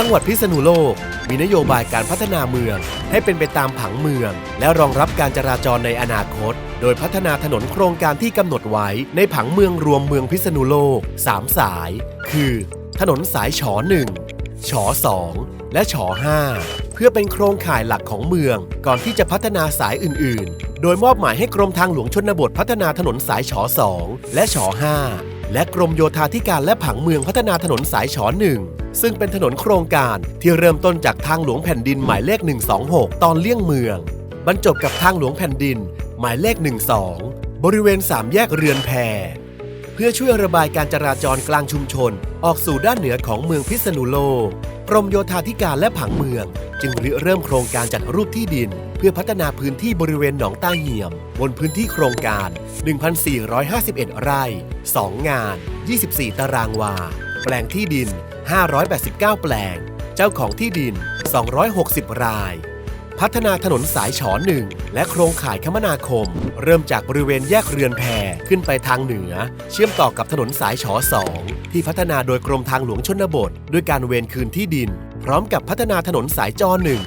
จังหวัดพิษณุโลก มีนโยบายการพัฒนาเมือง ให้เป็นไปตามผังเมือง และรองรับการจราจรในอนาคต โดยพัฒนาถนนโครงการที่กำหนดไว้ในผังเมืองรวมเมืองพิษณุโลก 3 สาย คือ ถนนสายฉอ1ฉอ2และฉอ5เพื่อเป็นโครงข่ายหลักของเมือง ก่อนที่จะพัฒนาสายอื่น ๆ โดยมอบหมายให้กรมทางหลวงชนบทพัฒนาถนนสายฉอ2และฉอ5 และกรมโยธาธิการและผังเมืองพัฒนาถนนสายฉอหนึ่งซึ่งเป็นถนนโครงการที่เริ่มต้นจากทางหลวงแผ่นดินหมายเลข 126 ตอนเลี่ยงเมือง บรรจบกับทางหลวงแผ่นดิน หมายเลข 12 บริเวณสามแยกเรือนแพเพื่อช่วยระบายการจราจรกลางชุมชน ออกสู่ด้านเหนือของเมืองพิษณุโลก กรมโยธาธิการและผังเมือง จึงริเริ่มโครงการจัดรูปที่ดิน เพื่อพัฒนาพื้นที่บริเวณหนองตาเหี่ยม บนพื้นที่โครงการ 1,451 ไร่ 2 งาน 24 ตารางวา แปลงที่ดิน 589 แปลง เจ้าของที่ดิน 260 ราย พัฒนาถนนสายฉอหนึ่งและโครงข่ายคมนาคม เริ่มจากบริเวณแยกเรือนแพขึ้นไปทางเหนือ เชื่อมต่อกับถนนสายฉอสองที่พัฒนาโดยกรมทางหลวงชนบท ด้วยการเวนคืนที่ดิน พร้อมกับพัฒนาถนนสายจอหนึ่ง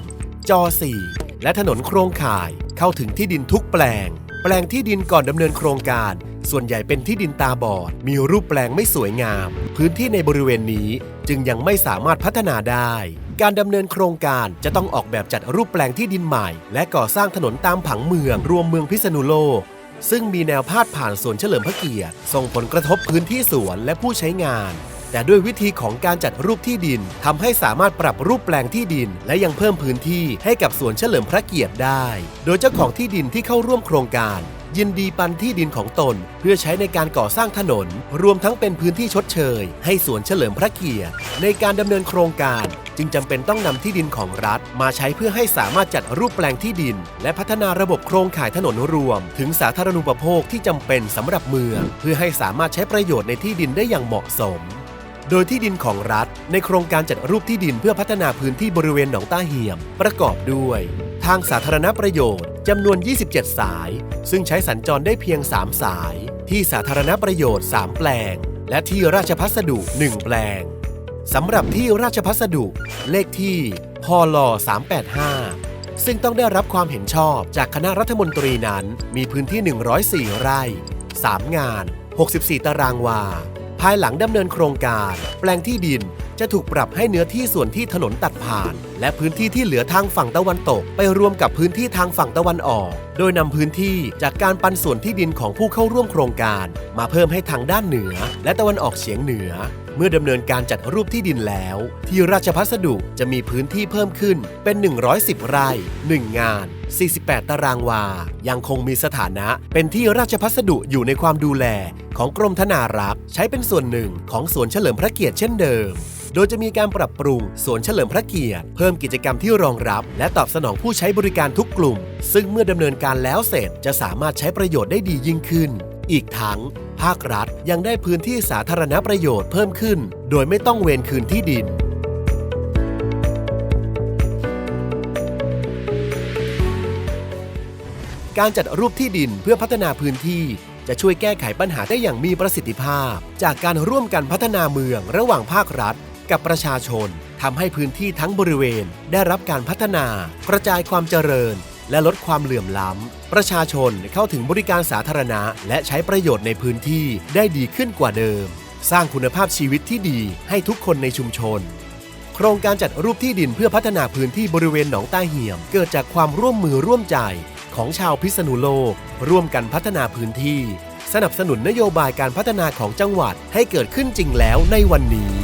จอสี่และถนนโครงข่ายเข้าถึงที่ดินทุกแปลง แปลงที่ดินก่อนดำเนินโครงการ ส่วนใหญ่เป็นที่ดินตาบอด มีรูปแปลงไม่สวยงาม พื้นที่ในบริเวณนี้จึงยังไม่สามารถพัฒนาได้ การดำเนินโครงการจะต้องออกแบบจัดรูปแปลงที่ดินใหม่ และก่อสร้างถนนตามผังเมือง รวมเมืองพิษณุโลก ซึ่งมีแนวพาดผ่านสวนเฉลิมพระเกียรติ ส่งผลกระทบพื้นที่สวนและผู้ใช้งานแต่ด้วยวิธีของการจัดรูปที่ดินทำให้สามารถปรับรูปแปลงที่ดิน และยังเพิ่มพื้นที่ให้กับสวนเฉลิมพระเกียรติได้ โดยเจ้าของที่ดินที่เข้าร่วมโครงการ ยินดีปันที่ดินของตน เพื่อใช้ในการก่อสร้างถนน รวมทั้งเป็นพื้นที่ชดเชย ให้สวนเฉลิมพระเกียรติ ในการดำเนินโครงการจึงจำเป็นต้องนำที่ดินของรัฐ มาใช้เพื่อให้สามารถจัดรูปแปลงที่ดิน และพัฒนาระบบโครงข่ายถนนรวม ถึงสาธารณูปโภคที่จำเป็นสำหรับเมือง เพื่อให้สามารถใช้ประโยชน์ในที่ดินได้อย่างเหมาะสมโดยที่ดินของรัฐ ในโครงการจัดรูปที่ดินเพื่อพัฒนาพื้นที่บริเวณหนองตาเหี่ยม ประกอบด้วย ทางสาธารณประโยชน์ จำนวน 27 สาย ซึ่งใช้สัญจรได้เพียง 3 สาย ที่สาธารณประโยชน์ 3 แปลง และที่ราชพัสดุ 1 แปลงสำหรับที่ราชพัสดุเลขที่พล385 ซึ่งต้องได้รับความเห็นชอบจากคณะรัฐมนตรีนั้น มีพื้นที่ 104 ไร่ 3 งาน 64 ตารางวา ภายหลังดำเนินโครงการ แปลงที่ดิน จะถูกปรับให้เนื้อที่ส่วนที่ถนนตัดผ่าน และพื้นที่ที่เหลือทางฝั่งตะวันตก ไปรวมกับพื้นที่ทางฝั่งตะวันออก โดยนำพื้นที่จากการปันส่วนที่ดินของผู้เข้าร่วมโครงการ มาเพิ่มให้ทางด้านเหนือ และตะวันออกเฉียงเหนือ เมื่อดำเนินการจัดรูปที่ดินแล้ว ที่ราชพัสดุจะมีพื้นที่เพิ่มขึ้นเป็น 110 ไร่ 1 งาน 48 ตารางวา ยังคงมีสถานะเป็นที่ราชพัสดุอยู่ในความดูแล ของกรมธนารักษ์ ใช้เป็นส่วนหนึ่งของสวนเฉลิมพระเกียรติเช่นเดิม โดยจะมีการปรับปรุงสวนเฉลิมพระเกียรติ เพิ่มกิจกรรมที่รองรับ และตอบสนองผู้ใช้บริการทุกกลุ่ม ซึ่งเมื่อดำเนินการแล้วเสร็จจะสามารถใช้ประโยชน์ได้ดียิ่งขึ้น อีกทั้ง ภาครัฐยังได้พื้นที่สาธารณประโยชน์เพิ่มขึ้น โดยไม่ต้องเวรคืนที่ดินการจัดรูปที่ดินเพื่อพัฒนาพื้นที่ จะช่วยแก้ไขปัญหาได้อย่างมีประสิทธิภาพ จากการร่วมกันพัฒนาเมืองระหว่างภาครัฐ กับประชาชนทำให้พื้นที่ทั้งบริเวณได้รับการพัฒนากระจายความเจริญ และลดความเหลื่อมล้ำ ประชาชนเข้าถึงบริการสาธารณะ และใช้ประโยชน์ในพื้นที่ได้ดีขึ้นกว่าเดิม สร้างคุณภาพชีวิตที่ดีให้ทุกคนในชุมชน โครงการจัดรูปที่ดินเพื่อพัฒนาพื้นที่บริเวณหนองตาเหี่ยม เกิดจากความร่วมมือร่วมใจของชาวพิษณุโลก ร่วมกันพัฒนาพื้นที่ สนับสนุนนโยบายการพัฒนาของจังหวัดให้เกิดขึ้นจริงแล้วในวันนี้